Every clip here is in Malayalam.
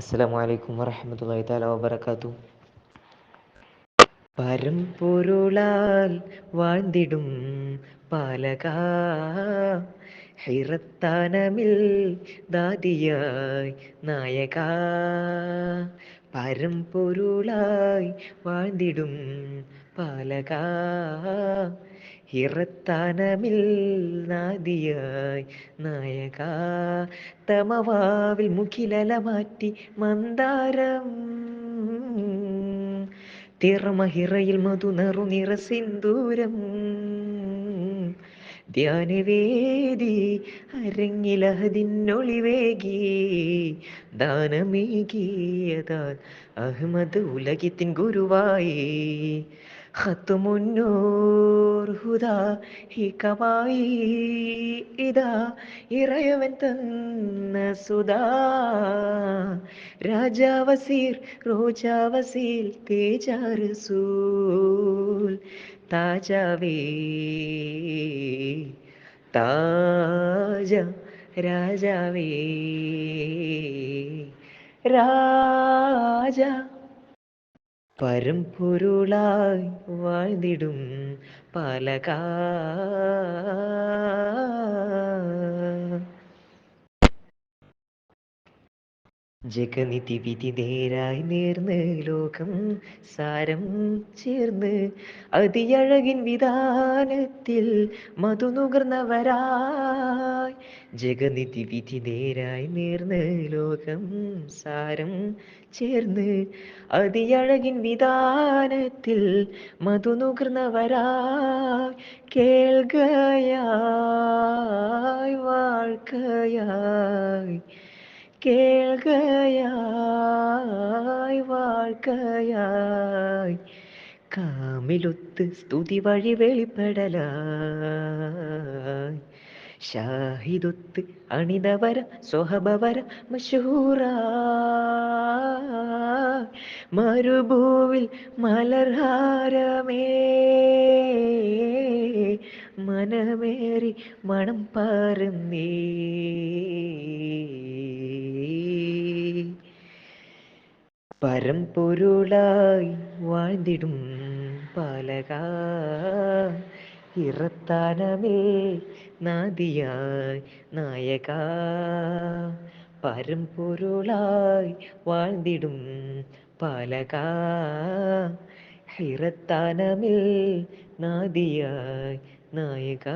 അസ്സാം വലൈക്കും വറഹമത്തല്ലാഹി താല പരം പൊരുളാൽ വാണ്ടിടും പാലക ഹിറത്താനമിൽ ദാദിയായി നായക. പരമ്പൊരുളായി വാണ്ടിടും പാലക ഹിറത്താനമിൽ നാദിയായി. നായക തമവാവിൽ മുഖിലല മാറ്റി മന്ദാരം. തിറമഹിറയിൽ മധു നറു നിറ സിന്ദൂരം ധ്യാനവേദി അരങ്ങിലഹതിന്നൊളിവേകി ദാനമേകിയതാൽ അഹ്മദ് ഉലകിത്തിൻ ഗുരുവായി. ഹത്തുമുന്നൂർ ഹുദാ ഹിക്കമായി ഇതാ ഇറയവൻ തന്ന സുധാ രാജാവസീർ റോജാവസീൽ തേജാരസൂൽ താജാവേ താജ രാജാവേ രാജ പരമ്പൊരുളായി വാഴ്ന്നിടും പാലകാ. ജഗനിധി വിധി നേരായി നേർന്ന് ലോകം സാരം ചേർന്ന് അതിയഴകിൻ വിധാനത്തിൽ മധുനുകർന്നവരായി ജഗനിധി വിധി നേരായി നേർന്ന് ലോകം സാരം ചേർന്ന് അതിയഴകിൻ വിധാനത്തിൽ മധുനുകർന്നവരായി കേൾകയായി വാഴ്ക്കയായി കേൾകയായി വാഴ്ക്കയായി കാമിലൊത്ത് സ്തുതി വഴി വെളിപ്പെടലായി. ഷാഹിദൊത്ത് അണിതവര സ്വഹബവര മഷൂറ മരുഭൂവിൽ മലർഹാരമേ. മനമേറി മണം പറന്നേ പരമ്പൊരുളായി വാഴ്ന്നിടും പാലക. ഇറത്താനമേ നാദിയായി നായക. പരമ്പൊരുളായി വാഴ്ന്നിടും പാലക. ഇറത്താനമേ നാദിയായി നായക.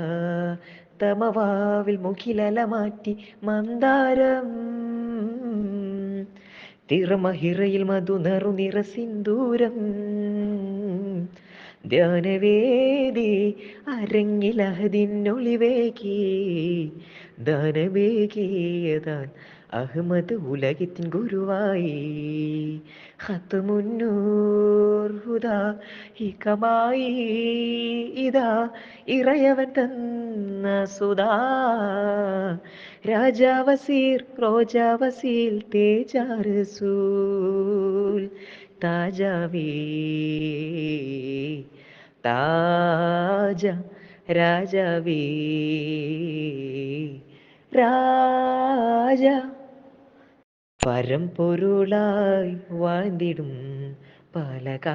തമവാവിൽ മുഖിലല മാറ്റി മന്ദാരം തിറമഹിറയിൽ മധുനറു നിറ സിന്ദൂരം ധ്യാനവേദി അരങ്ങിലഹതിന്നൊളിവേകി ദാനവേകിയതാൻ അഹമ്മദ് ഉലകത്തിൻ ഗുരുവായി. ഹത്ത് ഹുദാ ഹിക്കമായി ഇതാ ഇറയവൻ തന്ന സുധാ രാജാവസീർ റോജാവസീൽ തേജാരസൂൽ താജാവേ താജ രാജാവേ രാജ പരമ്പൊരുളായി വാഴ്ന്നിടും പലക.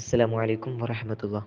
അസ്സലാമലൈക്കും വാഹമത്തുള്ള